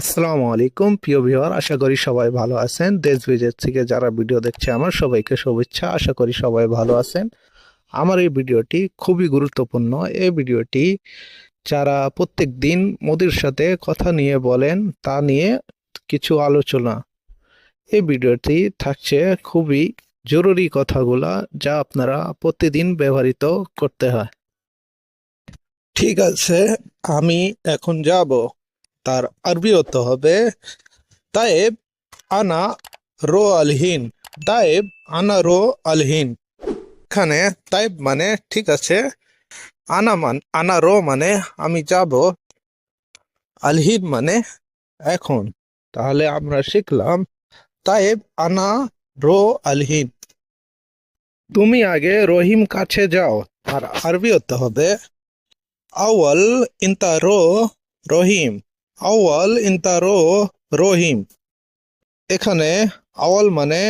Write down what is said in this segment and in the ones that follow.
আসসালামু আলাইকুম, প্রিয় ভিউয়ার, আশা করি সবাই ভালো আছেন। দেশ বিদেশ থেকে যারা ভিডিও দেখছে আমার সবাইকে শুভেচ্ছা, আশা করি সবাই ভালো আছেন। আমার এই ভিডিওটি খুবই গুরুত্বপূর্ণ। এই ভিডিওটি যারা প্রত্যেক দিন মোদির সাথে কথা নিয়ে বলেন, তা নিয়ে কিছু আলোচনা। এই ভিডিওটি থাকছে খুবই জরুরি কথাগুলা যা আপনারা প্রতিদিন ব্যবহৃত করতে হয়। ঠিক আছে, আমি এখন যাব। তার আরবি হতে হবে তায়েব আনা রো আলহীন, তায়েব আনা রো আলহীন। এখানে তাইব মানে ঠিক আছে, আনা মান, আনা রো মানে আমি যাব আলহিন মানে এখন। তাহলে আমরা শিখলাম তায়েব আনা রো আলহিন। তুমি আগে রহিম কাছে যাও আর আরবি হতে হবে আওয়াল ইন্তা রো রহিম। আওয়াল ইন্তারো রহিম। এখানে আওয়াল মানে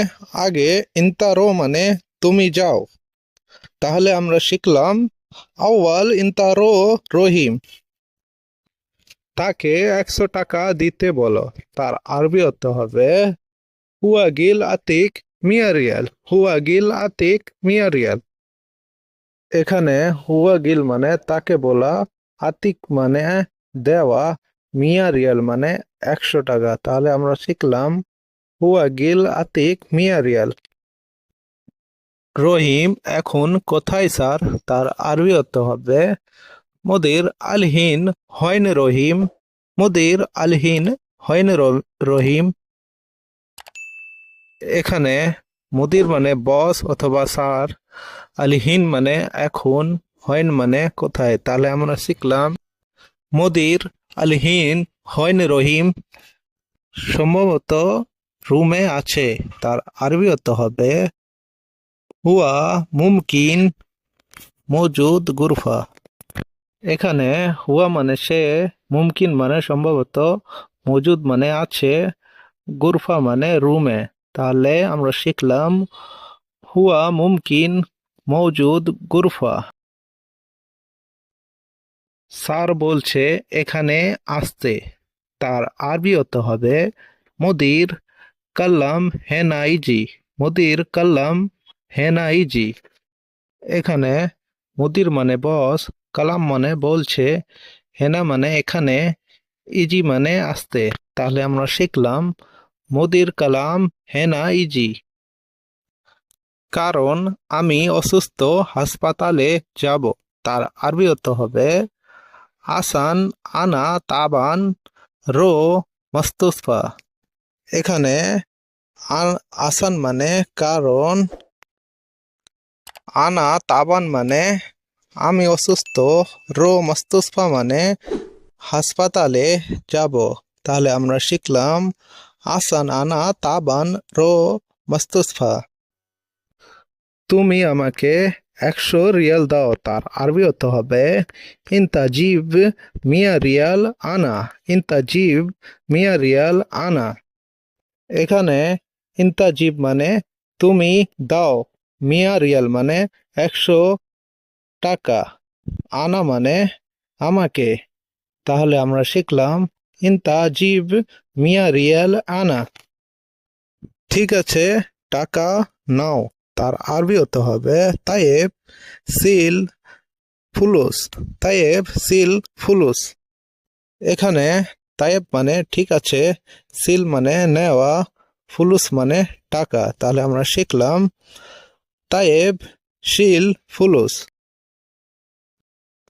আগে, ইন্তারো মানে তুমি যাও। তাহলে আমরা শিখলাম আওয়াল ইন্তারো রহিম। তাকে একশো টাকা দিতে বলো। তার আরবি হতে হবে, হুয়া গিল আতিক মিয়ারিয়াল হুয়া গিল আতিক মিয়ারিয়াল এখানে হুয়া গিল মানে তাকে বলা, আতিক মানে দেওয়া মিয়া রিয়াল মানে একশো টাকা। তাহলে আমরা শিখলাম, হুয়া গিল আতিক মিয়া রিয়াল। রহিম, এখন কোথায় স্যার? তার আরবি অর্থ হবে, মোদির আলহীন হয়ন রহিম, মোদির আলহীন হয়ন রহিম। এখানে মুদির মানে বস অথবা স্যার, আলহিন মানে এখন, হয়ন মানে কোথায়? তাহলে আমরা শিখলাম, মোদির আলহিন হয়ন রহিম। সম্ভবত রুমে আছে, তার আরবি অর্থ হবে, হুয়া মুমকিন মজুদ গুরফা। এখানে হুয়া মানে সে, মুমকিন মানে সম্ভবত মজুদ মানে আছে, গুরফা মানে রুমে। তাহলে আমরা শিখলাম, হুয়া মুমকিন মজুদ গুরফা। স্যার বলছে, এখানে আসতে। তার আরবি হতে হবে, মোদির কাল্লাম হেনাইজি, মোদির কাল্লাম হেনাইজি। এখানে মুদির মানে বস, কালাম মানে বলছে, হেনা মানে এখানে, ইজি মানে আসতে। তাহলে আমরা শিখলাম, মোদির কালাম হেনা ইজি কারণ আমি অসুস্থ, হাসপাতালে যাব। তার আরবি হতে হবে আসান, আনা, তাবান, রো মস্তুসফা এখানে আ- আসান মানে কারণ, আনা, তাবান মানে আমি অসুস্থ, রো মস্তুসফা মানে হাসপাতালে যাব। তাহলে আমরা শিখলাম আসান, আনা, তাবান, রো মস্তুসফা তুমি আমাকে একশো রিয়াল দাও, তার আরবি হতে হবে ইন্তাজিব মিয়া রিয়াল আনা ইন্তাজিব মিয়া রিয়াল আনা। এখানে ইন্তাজিব মানে তুমি দাও, মিয়া রিয়াল মানে একশো টাকা, আনা মানে আমাকে। তাহলে আমরা শিখলাম ইন্তাজিব মিয়া রিয়াল আনা। ঠিক আছে, টাকা নাও। তার আরবি হতে হবে তায়েব সিল ফুলুস তায়েব সিল ফুলুস। এখানে তায়েব মানে ঠিক আছে, সিল মানে নেওয়া, ফুলুস মানে টাকা। তাহলে আমরা শিখলাম তায়েব শিল ফুলুস।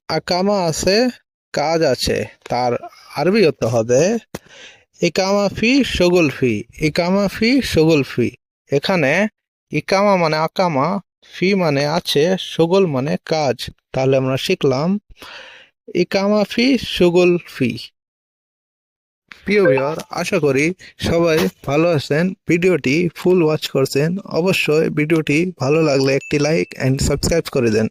আকামা আছে, কাজ আছে, তার আরবি হতে হবে ইকামা ফি শগুল ফি। ইকামা ফি ফি। এখানে ইকামা মানে আকামা, ফি মানে আছে, সুগল মানে কাজ। তাহলে আমরা শিখলাম, ইকামা ফি, সুগল ফি। প্রিয় ভিওর আশা করি সবাই ভালো আছেন, ভিডিওটি ফুল ওয়াচ করছেন। অবশ্যই ভিডিওটি ভালো লাগলে একটি লাইক অ্যান্ড সাবস্ক্রাইব করে দেন।